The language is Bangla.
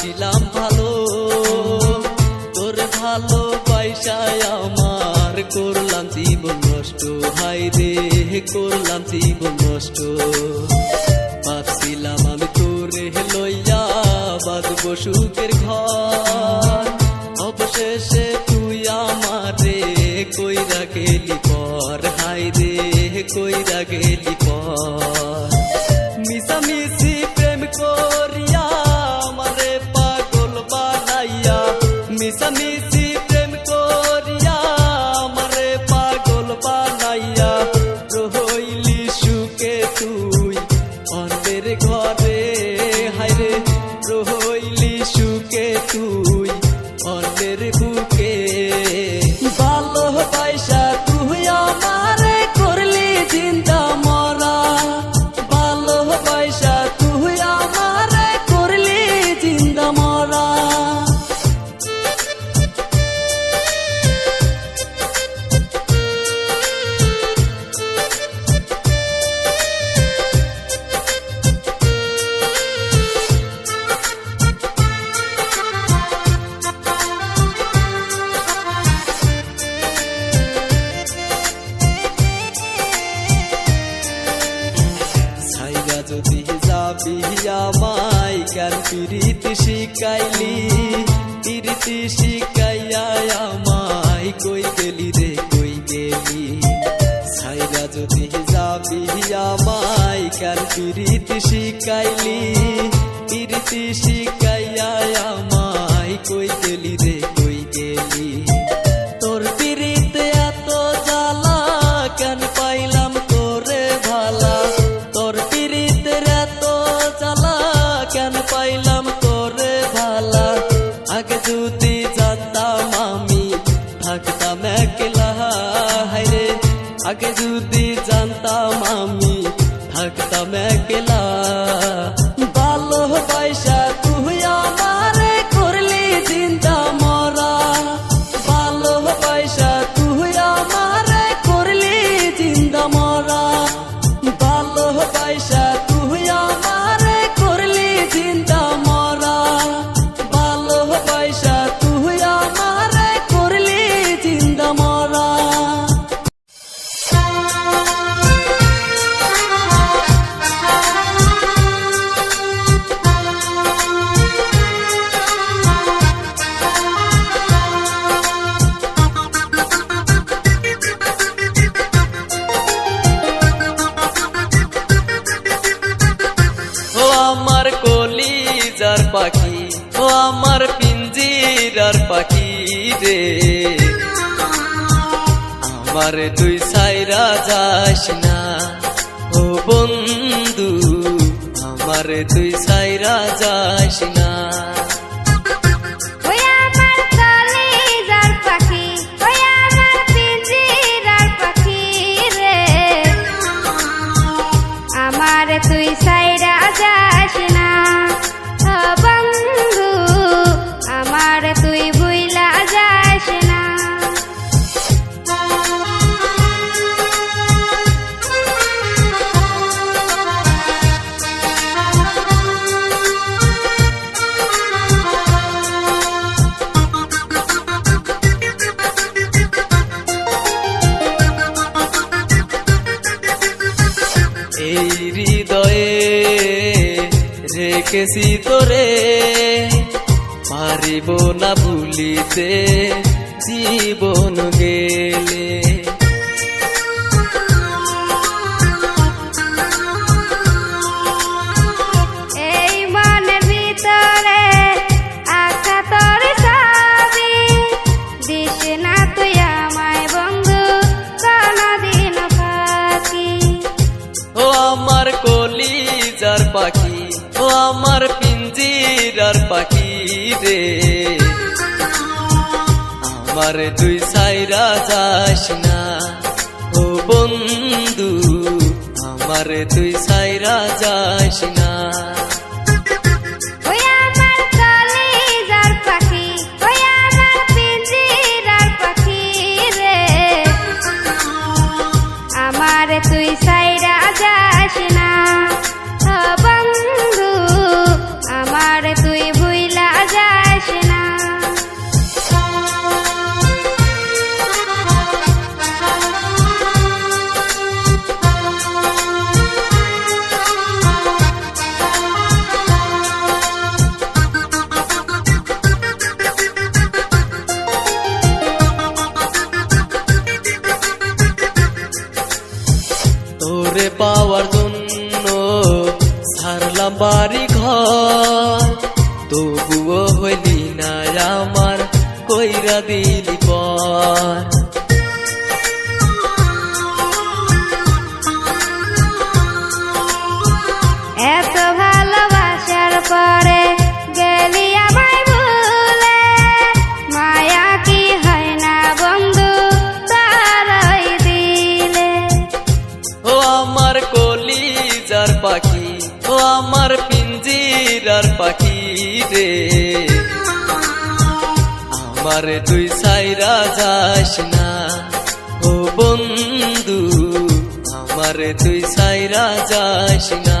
বাসিলাম ভালো। তোর ভালো পয়সায় আমার করলাম জীবন নষ্ট। হাই রে, করলাম জীবন নষ্ট। ভাবছিলাম আমি তোরে লইয়া বাঁধব সুখের ঘর। অবশেষে তুই আমারে কইরা গেলি পর। হাই রে, কইরা গেলি পর। মিশামিশি প্রেম আমায় জ্ঞান পিরিতি শিখাইলি? পিরিতি শিখাইয়া আমায় কই গেলি রে, কই গেলি? সাইরা যদি যাবি আমায় জ্ঞান পিরিতি শিখাইলি? পিরিতি শিখাইয়া আমায় কই গেলি রে যদি জানতাম আমি থাকতাম একলা। ভালো পাখি। ও আমার পিঞ্জিরার পাখি রে। আমার তুই সাইরা যাস না। ও বন্ধু, আমার তুই সাইরা যাস না। হৃদয়ে রেখেছি তোরে। পারিব না ভুলিতে জীবন গেলে। যার পাখি, ও আমার পিঞ্জিরার পাখি রে। আমার তুই সাইরা যাস না, ও বন্ধু, আমার তুই সাইরা যাস না। তোরে পাওয়ার জন্য সারলাম বাড়ি ঘর তবুও হইলি না আমার কইরা দিলি পর। আমার কলিজার পাখি, ও আমার পিঞ্জিরার পাখি রে। আমার তুই সাইরা যাস না, ও বন্ধু, আমার তুই সাইরা যাস না।